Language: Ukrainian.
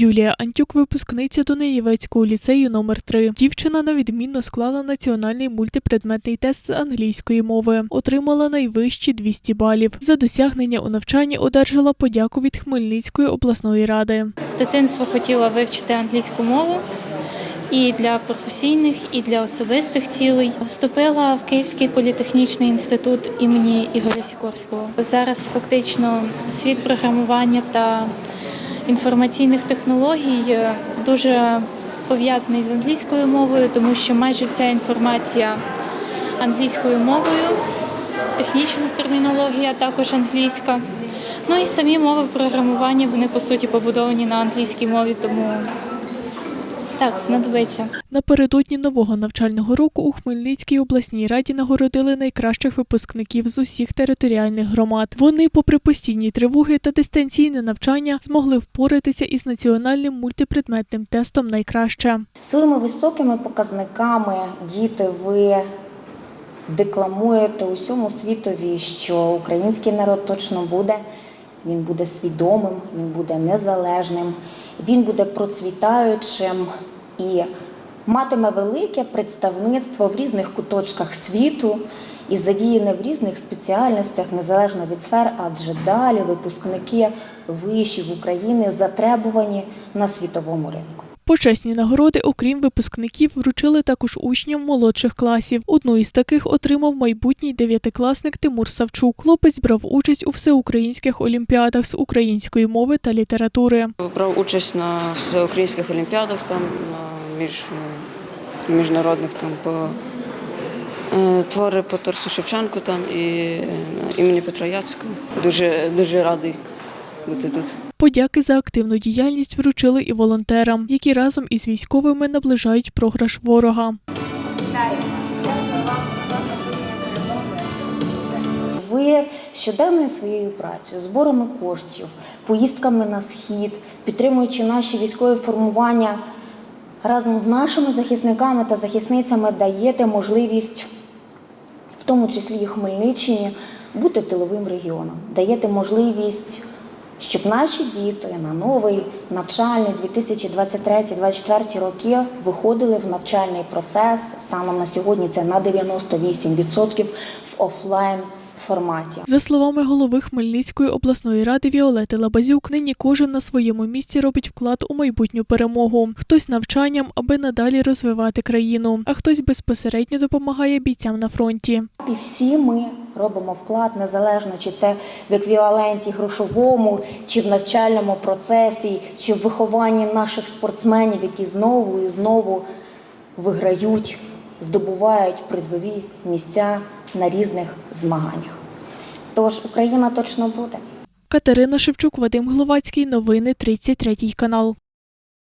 Юлія Антюк, випускниця Дунаєвецького ліцею номер 3 Дівчина на відмінно склала національний мультипредметний тест з англійської мови. Отримала найвищі 200 балів. За досягнення у навчанні одержала подяку від Хмельницької обласної ради. З дитинства хотіла вивчити англійську мову і для професійних, і для особистих цілей. Вступила в Київський політехнічний інститут імені Ігоря Сікорського. Зараз фактично світ програмування та інформаційних технологій е, дуже пов'язаний з англійською мовою, тому що майже вся інформація англійською мовою, технічна термінологія також англійська. Ну і самі мови програмування вони по суті побудовані на англійській мові, тому так, знадобиться. Напередодні нового навчального року у Хмельницькій обласній раді нагородили найкращих випускників з усіх територіальних громад. Вони, попри постійні тривоги та дистанційне навчання, змогли впоратися із національним мультипредметним тестом найкраще. Своїми високими показниками діти ви декламуєте усьому світові, що український народ точно буде. Він буде свідомим, він буде незалежним, він буде процвітаючим і матиме велике представництво в різних куточках світу і задіяне в різних спеціальностях незалежно від сфер, адже далі випускники вишів України затребувані на світовому ринку. Почесні нагороди, окрім випускників, вручили також учням молодших класів. Одну із таких отримав майбутній дев'ятикласник Тимур Савчук. Хлопець брав участь у всеукраїнських олімпіадах з української мови та літератури. Брав участь на всеукраїнських олімпіадах, там, між, міжнародних там, по е, твори по Тарсу Шевченку там, і е, імені Петра Яцького. Дуже, дуже радий бути тут. Подяки за активну діяльність вручили і волонтерам, які разом із військовими наближають програш ворога. Ви щоденною своєю працею, зборами коштів, поїздками на схід, підтримуючи наші військові формування, разом з нашими захисниками та захисницями даєте можливість, в тому числі і Хмельниччині, бути тиловим регіоном, даєте можливість. Щоб наші діти на новий навчальний 2023-2024 роки виходили в навчальний процес станом на сьогодні це на 98% в офлайн форматі. За словами голови Хмельницької обласної ради Віолети Лабазюк, нині кожен на своєму місці робить вклад у майбутню перемогу. Хтось навчанням, аби надалі розвивати країну, а хтось безпосередньо допомагає бійцям на фронті. І всі ми робимо вклад незалежно, чи це в еквіваленті грошовому, чи в навчальному процесі, чи в вихованні наших спортсменів, які знову і знову виграють, здобувають призові місця на різних змаганнях. Тож Україна точно буде. Катерина Шевчук, Вадим Гловацький. Новини 33 канал.